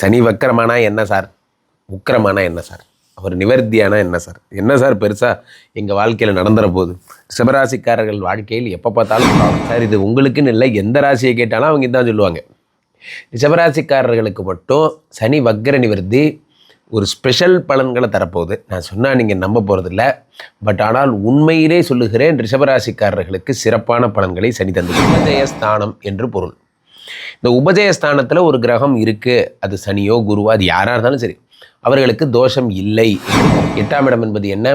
சனி வக்கரமானா என்ன சார்? உக்கிரமானா என்ன சார்? அவர் நிவர்த்தியானா என்ன சார்? என்ன சார் பெருசாக எங்கள் வாழ்க்கையில் நடந்துற போகுது சிவராசிக்காரர்கள் வாழ்க்கையில் எப்போ பார்த்தாலும் சார் இது உங்களுக்குன்னு இல்லை எந்த ராசியை கேட்டாலும் அவங்க இதான் சொல்லுவாங்க. ரிஷபராசிக்காரர்களுக்கு மட்டும் சனி வக்கர நிவர்த்தி ஒரு ஸ்பெஷல் பலன்களை தரப்போகுது. நான் சொன்னால் நீங்கள் நம்ப போகிறதில்ல பட் ஆனால் உண்மையிலே சொல்லுகிறேன் ரிஷபராசிக்காரர்களுக்கு சிறப்பான பலன்களை சனி தந்து உபஜயஸ்தானம் என்று பொருள். இந்த உபஜயஸ்தானத்தில் ஒரு கிரகம் இருக்குது அது சனியோ குருவோ அது யாராக இருந்தாலும் சரி. அவர்களுக்கு தோஷம் இல்லை. எட்டாம் இடம் என்பது என்ன?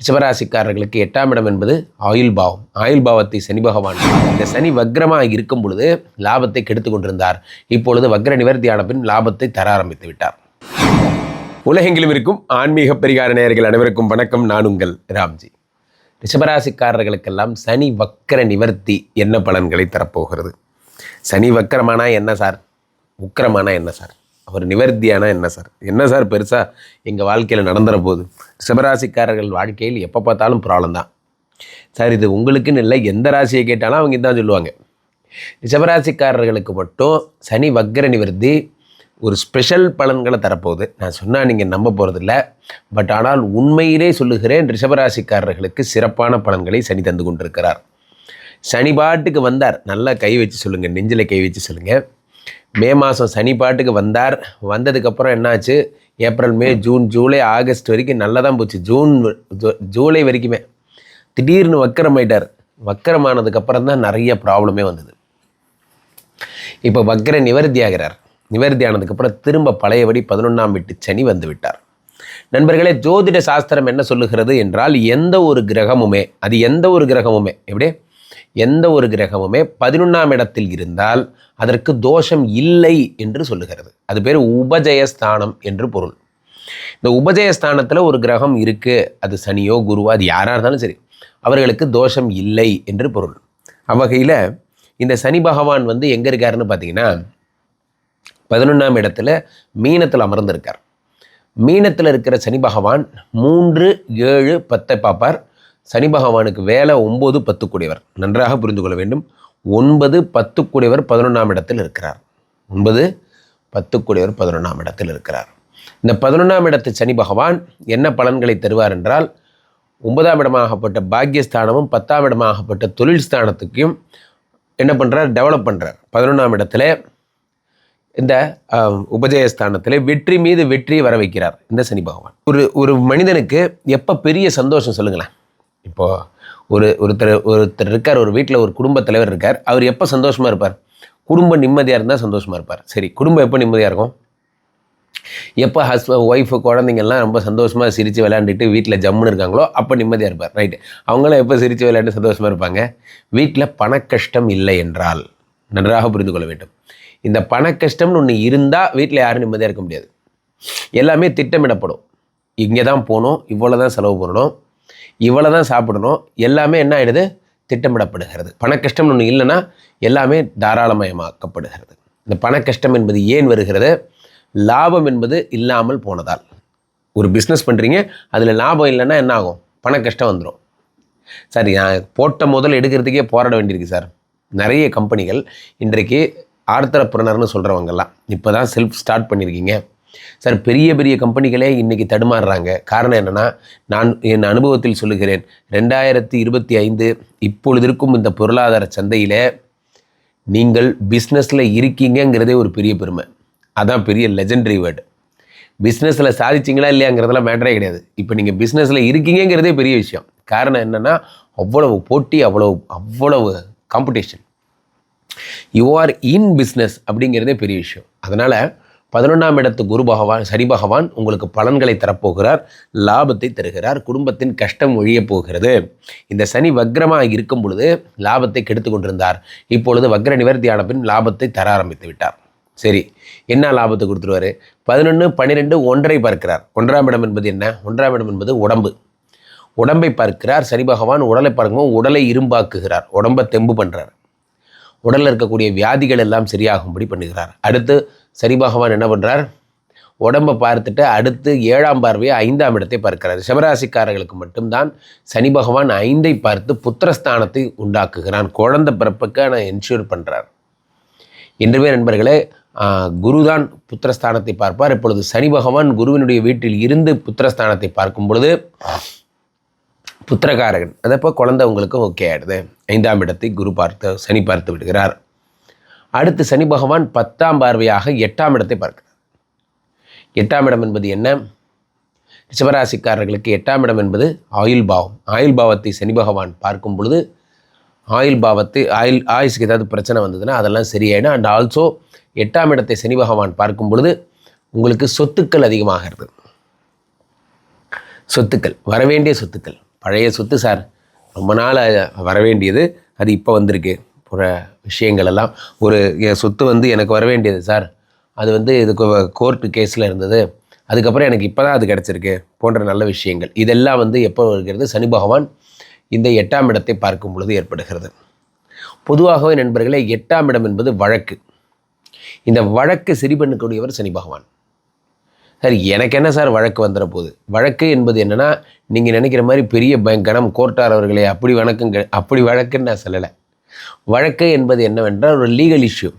ரிஷபராசிக்காரர்களுக்கு எட்டாம் இடம் என்பது ஆயுள் பாவம். ஆயுள் பாவத்தை சனி பகவான் இந்த சனி வக்ரமாக இருக்கும் பொழுது லாபத்தை கெடுத்து கொண்டிருந்தார். இப்பொழுது வக்ர நிவர்த்தியான பின் லாபத்தை தர ஆரம்பித்து விட்டார். உலகெங்கிலும் இருக்கும் ஆன்மீக பரிகார நேயர்கள் அனைவருக்கும் வணக்கம். நான் உங்கள் ராம்ஜி. ரிஷபராசிக்காரர்களுக்கெல்லாம் சனி வக்கர நிவர்த்தி என்ன பலன்களை தரப்போகிறது? சனி வக்கரமானா என்ன சார்? உக்கரமானா என்ன சார்? அவர் நிவர்த்தியானா என்ன சார்? என்ன சார் பெருசாக எங்கள் வாழ்க்கையில் நடந்துற போகுது சிவராசிக்காரர்கள் வாழ்க்கையில் எப்போ பார்த்தாலும் ப்ராப்ளம் தான். சார் இது உங்களுக்குன்னு இல்லை எந்த ராசியை கேட்டாலும் அவங்க இதான் சொல்லுவாங்க. ரிஷபராசிக்காரர்களுக்கு மட்டும் சனி வக்கர நிவர்த்தி ஒரு ஸ்பெஷல் பலன்களை தரப்போகுது. நான் சொன்னால் நீங்கள் நம்ப போகிறதில்ல பட் ஆனால் உண்மையிலே சொல்லுகிறேன் ரிஷபராசிக்காரர்களுக்கு சிறப்பான பலன்களை சனி தந்து கொண்டிருக்கிறார். சனி பாட்டுக்கு வந்தார். நல்லா கை வச்சு சொல்லுங்கள் நெஞ்சில் கை வச்சு சொல்லுங்கள் மே மாதம் சனி பாட்டுக்கு வந்தார். வந்ததுக்கப்புறம் என்னாச்சு? April May June July August வரைக்கும் நல்லா தான் போச்சு. ஜூன் ஜூ- ஜூலை வரைக்குமே திடீர்னு வக்கரமாயிட்டார் வக்கரமானதுக்கப்புறம் தான் நிறைய ப்ராப்ளமே வந்தது. இப்போ வக்கர நிவர்த்தி ஆகிறார். நிவர்த்தி ஆனதுக்கப்புறம் திரும்ப பழையபடி பதினொன்றாம் வீட்டு சனி வந்து விட்டார். நண்பர்களே ஜோதிட சாஸ்திரம் என்ன சொல்லுகிறது என்றால் எந்த ஒரு கிரகமுமே அது எந்த ஒரு கிரகமுமே எப்படி? எந்த ஒரு கிரகமுமே பதினொன்றாம் இடத்தில் இருந்தால் அதற்கு தோஷம் இல்லை என்று சொல்லுகிறது. அது பேர் உபஜயஸ்தானம் என்று பொருள். இந்த உபஜயஸ்தானத்தில் ஒரு கிரகம் இருக்குது அது சனியோ குருவோ அது யாராக இருந்தாலும் சரி அவர்களுக்கு தோஷம் இல்லை என்று பொருள். அவ்வகையில் இந்த சனி பகவான் வந்து எங்கே இருக்காருன்னு பார்த்தீங்கன்னா பதினொன்றாம் இடத்துல மீனத்தில் அமர்ந்திருக்கார். மீனத்தில் இருக்கிற சனி பகவான் மூன்று ஏழு பத்தை பார்ப்பார். சனி பகவானுக்கு வேலை ஒம்பது பத்து கூடியவர் நன்றாக புரிந்து கொள்ள வேண்டும். ஒன்பது பத்து கூடியவர் பதினொன்றாம் இடத்தில் இருக்கிறார். ஒன்பது பத்து கூடியவர் பதினொன்றாம் இடத்தில் இருக்கிறார். இந்த பதினொன்றாம் இடத்து சனி பகவான் என்ன பலன்களை தருவார் என்றால் ஒன்பதாம் இடமாகப்பட்ட பாக்கியஸ்தானமும் பத்தாம் இடமாகப்பட்ட தொழில் ஸ்தானத்துக்கும் என்ன பண்ணுறார் டெவலப் பண்ணுறார் பதினொன்றாம் இடத்துல இந்த உபஜயஸ்தானத்தில் வெற்றி மீது வெற்றியை வர வைக்கிறார் இந்த சனி பகவான். ஒரு ஒரு மனிதனுக்கு எப்போ பெரிய சந்தோஷம் சொல்லுங்களேன். இப்போது ஒரு ஒருத்தர் ஒருத்தர் இருக்கார் ஒரு வீட்டில் ஒரு குடும்பத் தலைவர் இருக்கார் அவர் எப்போ சந்தோஷமாக இருப்பார்? குடும்பம் நிம்மதியாக இருந்தால் சந்தோஷமாக இருப்பார். சரி குடும்பம் எப்போ நிம்மதியாக இருக்கும்? எப்போ ஹஸ்பண்ட் ஒய்ஃபு குழந்தைங்கள்லாம் ரொம்ப சந்தோஷமாக சிரித்து விளையாண்டுட்டு வீட்டில் ஜம்முன்னு இருக்காங்களோ அப்போ நிம்மதியாக இருப்பார். ரைட்டு அவங்களாம் எப்போ சிரித்து விளையாண்டு சந்தோஷமாக இருப்பாங்க? வீட்டில் பணக்கஷ்டம் கஷ்டம் இல்லை என்றால். நன்றாக புரிந்து கொள்ள வேண்டும். இந்த பணக்கஷ்டம்னு ஒன்று இருந்தால் வீட்டில் யாரும் நிம்மதியாக இருக்க முடியாது. எல்லாமே திட்டமிடப்படும். இங்கே தான் போகணும் இவ்வளோ தான் செலவு பண்ணணும். இவ்வளோ தான் சாப்பிடணும். எல்லாமே என்ன ஆகிடுது திட்டமிடப்படுகிறது. பண கஷ்டம்னு ஒன்று இல்லைன்னா எல்லாமே தாராளமயமாக்கப்படுகிறது. இந்த பண கஷ்டம் என்பது ஏன் வருகிறது? லாபம் என்பது இல்லாமல் போனதால். ஒரு பிஸ்னஸ் பண்ணுறீங்க அதில் லாபம் இல்லைன்னா என்ன ஆகும்? பண கஷ்டம் வந்துடும் சார் நான் போட்ட முதல் எடுக்கிறதுக்கே போராட வேண்டியிருக்கு சார். நிறைய கம்பெனிகள் இன்றைக்கு ஆர்த்தரப்புறனர்னு சொல்கிறவங்கெல்லாம் இப்போ தான் செல்ஃப் ஸ்டார்ட் பண்ணியிருக்கீங்க. சார் பெரிய பெரிய கம்பெனிகளே இன்றைக்கி தடுமாறுறாங்க. காரணம் என்னென்னா நான் என் அனுபவத்தில் சொல்லுகிறேன். ரெண்டாயிரத்தி இருபத்தி ஐந்து இப்பொழுது இருக்கும் இந்த பொருளாதார சந்தையில் நீங்கள் பிஸ்னஸில் இருக்கீங்கங்கிறதே ஒரு பெரிய பெருமை. அதான் பெரிய லெஜெண்டரி வேர்டு பிஸ்னஸில் சாதிச்சிங்களா இல்லையாங்கிறதெல்லாம் மேட்டரே கிடையாது. இப்போ நீங்கள் பிஸ்னஸில் இருக்கீங்கங்கிறதே பெரிய விஷயம். காரணம் என்னென்னா அவ்வளவு போட்டி அவ்வளவு அவ்வளவு competition you are in business அப்படிங்கிறதே பெரிய விஷயம். அதனால் பதினொன்றாம் இடத்து குரு பகவான் சரி பகவான் உங்களுக்கு பலன்களை தரப்போகிறார் லாபத்தை தருகிறார் குடும்பத்தின் கஷ்டம் ஒழியப் போகிறது. இந்த சனி வக்ரமாக இருக்கும் பொழுது லாபத்தை கெடுத்து கொண்டிருந்தார். இப்பொழுது வக்ர நிவர்த்தியான பின் லாபத்தை தர ஆரம்பித்து விட்டார். சரி என்ன லாபத்தை கொடுத்துருவாரு? பதினொன்று பன்னிரெண்டு ஒன்றை பார்க்கிறார். ஒன்றாம் இடம் என்பது என்ன? ஒன்றாம் இடம் என்பது உடம்பு. உடம்பை பார்க்கிறார் சனி பகவான் உடலை பார்க்கும்போது உடலை இரும்பாக்குகிறார் உடம்பை தெம்பு பண்ணுறார் உடலில் இருக்கக்கூடிய வியாதிகள் எல்லாம் சரியாகும்படி பண்ணுகிறார். அடுத்து சனி பகவான் என்ன பண்ணுறார் உடம்பை பார்த்துட்டு அடுத்து ஏழாம் பார்வையை ஐந்தாம் இடத்தை பார்க்கிறார். சிவராசிக்காரர்களுக்கு மட்டும்தான் சனி பகவான் ஐந்தை பார்த்து புத்திரஸ்தானத்தை உண்டாக்குகிறான். குழந்தை பிறப்புக்கு நான் என்ஷூர் பண்ணுறார் என்றுமே நண்பர்களே குருதான் புத்திரஸ்தானத்தை பார்ப்பார். இப்பொழுது சனி பகவான் குருவினுடைய வீட்டில் இருந்து புத்திரஸ்தானத்தை பார்க்கும் பொழுது புத்திரகாரகன் அதப்போ குழந்தை உங்களுக்கு ஓகே ஆகிடுது ஐந்தாம் இடத்தை குரு பார்த்து சனி பார்த்து விடுகிறார். அடுத்து சனி பகவான் பத்தாம் பார்வையாக எட்டாம் இடத்தை பார்க்கிறார். எட்டாம் இடம் என்பது என்ன? ரிஷபராசிக்காரர்களுக்கு எட்டாம் இடம் என்பது ஆயுள் பாவம். ஆயுள் பாவத்தை சனி பகவான் பார்க்கும் பொழுது ஆயுள் பாவத்தை ஆயுள் ஆயுசுக்கு ஏதாவது பிரச்சனை வந்ததுன்னா அதெல்லாம் சரியாயிடும். அண்ட் ஆல்சோ எட்டாம் இடத்தை சனி பகவான் பார்க்கும் பொழுது உங்களுக்கு சொத்துக்கள் அதிகமாகிறது சொத்துக்கள் வரவேண்டிய சொத்துக்கள். பழைய சொத்து சார் ரொம்ப நாள் வரவேண்டியது அது இப்போ வந்திருக்கு. புற விஷயங்கள் எல்லாம் ஒரு என் சொத்து வந்து எனக்கு வர வேண்டியது சார். அது வந்து இது கோர்ட்டு கேஸில் இருந்தது. அதுக்கப்புறம் எனக்கு இப்போ தான் அது கிடச்சிருக்கு போன்ற நல்ல விஷயங்கள். இதெல்லாம் வந்து எப்போ வருகிறது? சனி பகவான் இந்த எட்டாம் இடத்தை பார்க்கும் பொழுது ஏற்படுகிறது. பொதுவாகவே நண்பர்களே எட்டாம் இடம் என்பது வழக்கு. இந்த வழக்கு சரி பண்ணக்கூடியவர் சனி பகவான். சார் எனக்கு என்ன சார் வழக்கு வந்துட போகுது வழக்கு என்பது என்னென்னா நீங்கள் நினைக்கிற மாதிரி பெரிய பயங்கரம் கோர்ட்டார் அவர்களே அப்படி வணக்கங்க அப்படி வழக்குன்னு நான் சொல்லலை. வழக்கு என்பது என்னவென்றால் ஒரு லீகல் இஷ்யூ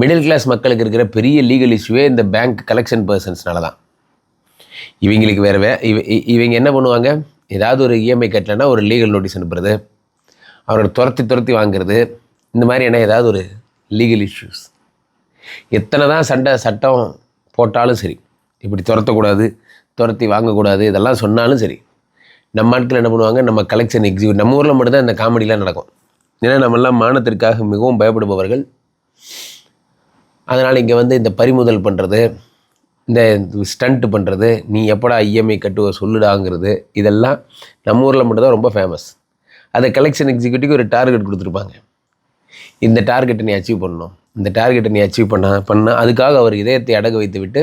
மிடில் கிளாஸ் மக்களுக்கு இருக்கிற பெரிய லீகல் இஷ்யூவே இந்த பேங்க் கலெக்ஷன் பர்சன்ஸ்னால தான். இவங்களுக்கு வேறு வே இவ இவங்க என்ன பண்ணுவாங்க? ஏதாவது ஒரு இஎம்ஐ கட்டலைன்னா ஒரு லீகல் நோட்டீஸ் அனுப்புறது அவரோட துரத்தி துரத்தி வாங்குறது இந்த மாதிரி என்ன ஏதாவது ஒரு லீகல் இஷ்யூஸ் எத்தனை தான் சண்டை சட்டம் போட்டாலும் சரி இப்படி துரத்தக்கூடாது துரத்தி வாங்கக்கூடாது இதெல்லாம் சொன்னாலும் சரி நம்ம ஆட்கள் என்ன பண்ணுவாங்க? நம்ம கலெக்ஷன் எக்ஸிக்யூட் நம்ம ஊரில் மட்டும்தான் இந்த காமெடிலாம் நடக்கும். ஏன்னா நம்மெல்லாம் மானத்திற்காக மிகவும் பயப்படுபவர்கள். அதனால் இங்கே வந்து இந்த பறிமுதல் பண்ணுறது இந்த ஸ்டண்ட்டு பண்ணுறது நீ எப்படா இஎம்ஐ கட்டுவ சொல்லுடாங்கிறது இதெல்லாம் நம்ம ஊரில் மட்டும்தான் ரொம்ப ஃபேமஸ் அதை கலெக்ஷன் எக்ஸிக்யூட்டிவ் ஒரு டார்கெட் கொடுத்துருப்பாங்க. இந்த டார்கெட்டை நீ அச்சீவ் பண்ணணும். இந்த டார்கெட்டை நீ அச்சீவ் பண்ண பண்ண அதுக்காக அவர் இதயத்தை அடகு வைத்து விட்டு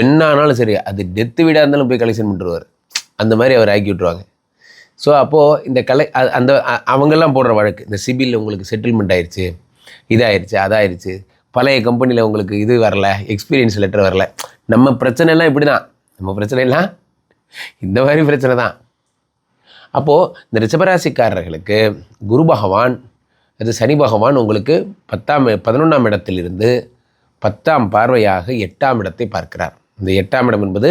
என்ன ஆனாலும் சரி அது டெத்து வீடாக இருந்தாலும் போய் கலெக்ஷன் பண்ணிடுவார். அந்த மாதிரி அவர் ஆக்கி விட்ருவாங்க ஸோ அப்போது இந்த கலை அந்த அவங்கெல்லாம் போடுற வழக்கு. இந்த சிபில் உங்களுக்கு செட்டில்மெண்ட் ஆயிடுச்சு இதாயிருச்சு அதாயிருச்சு. பழைய கம்பெனியில் உங்களுக்கு இது வரல எக்ஸ்பீரியன்ஸ் லெட்டர் வரல. நம்ம பிரச்சனைலாம் இப்படி தான் நம்ம பிரச்சனைலாம் இந்த மாதிரி பிரச்சனை தான். அப்போது இந்த ரிஷபராசிக்காரர்களுக்கு குரு பகவான் அது சனி பகவான் உங்களுக்கு பத்தாம் பதினொன்றாம் இடத்திலிருந்து பத்தாம் பார்வையாக எட்டாம் இடத்தை பார்க்கிறார். இந்த எட்டாம் இடம் என்பது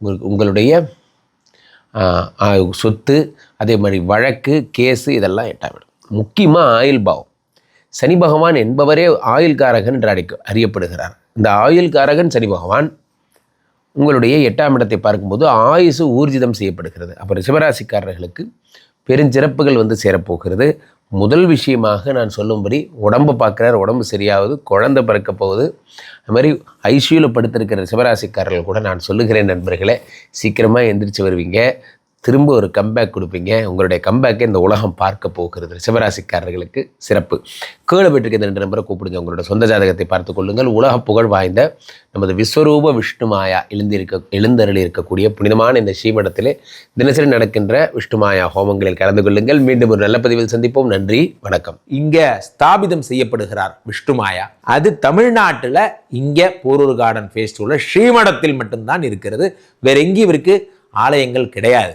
உங்களுக்கு உங்களுடைய சொத்து அதே மாதிரி வழக்கு கேஸு இதெல்லாம் எட்டாம் முக்கியமாக ஆயுள் பாவம். சனி பகவான் என்பவரே ஆயுள்காரகன் என்று அழைக்க அறியப்படுகிறார். இந்த ஆயுள்காரகன் சனி பகவான் உங்களுடைய எட்டாம் இடத்தை பார்க்கும்போது ஆயுசு ஊர்ஜிதம் செய்யப்படுகிறது. அப்போ ரிஷபராசிக்காரர்களுக்கு பெருஞ்சிறப்புகள் வந்து சேரப்போகிறது. முதல் விஷயமாக நான் சொல்லும்படி உடம்பு பார்க்குறார் உடம்பு சரியாவது குழந்தை பிறக்க போகுது. அது மாதிரி ஐசியூவில் படுத்திருக்கிற சிவராசிக்காரர்கள் கூட நான் சொல்லுகிறேன் நண்பர்களே சீக்கிரமாக எந்திரிச்சு வருவீங்க. திரும்ப ஒரு கம்பேக் கொடுப்பீங்க. உங்களுடைய கம்பேக்கை இந்த உலகம் பார்க்க போகிறது. சிவராசிக்காரர்களுக்கு சிறப்பு. கீழே பெற்றிருக்க இந்த ரெண்டு நம்பரை கூப்பிடுங்க. உங்களோட சொந்த ஜாதகத்தை பார்த்து கொள்ளுங்கள். உலக புகழ் வாய்ந்த நமது விஸ்வரூப விஷ்ணுமாயா எழுந்திருக்க எழுந்தருளி இருக்கக்கூடிய புனிதமான இந்த ஸ்ரீமடத்திலே தினசரி நடக்கின்ற விஷ்ணுமாயா ஹோமங்களில் கலந்து கொள்ளுங்கள். மீண்டும் ஒரு நல்ல பதிவில் சந்திப்போம். நன்றி வணக்கம். இங்கே ஸ்தாபிதம் செய்யப்படுகிறார் விஷ்ணுமாயா அது தமிழ்நாட்டில் இங்கே போரூர் கார்டன் ஃபேஸ்டிவலில் ஸ்ரீமடத்தில் மட்டும்தான் இருக்கிறது. வேற எங்கேயும் இவருக்கு ஆலயங்கள் கிடையாது.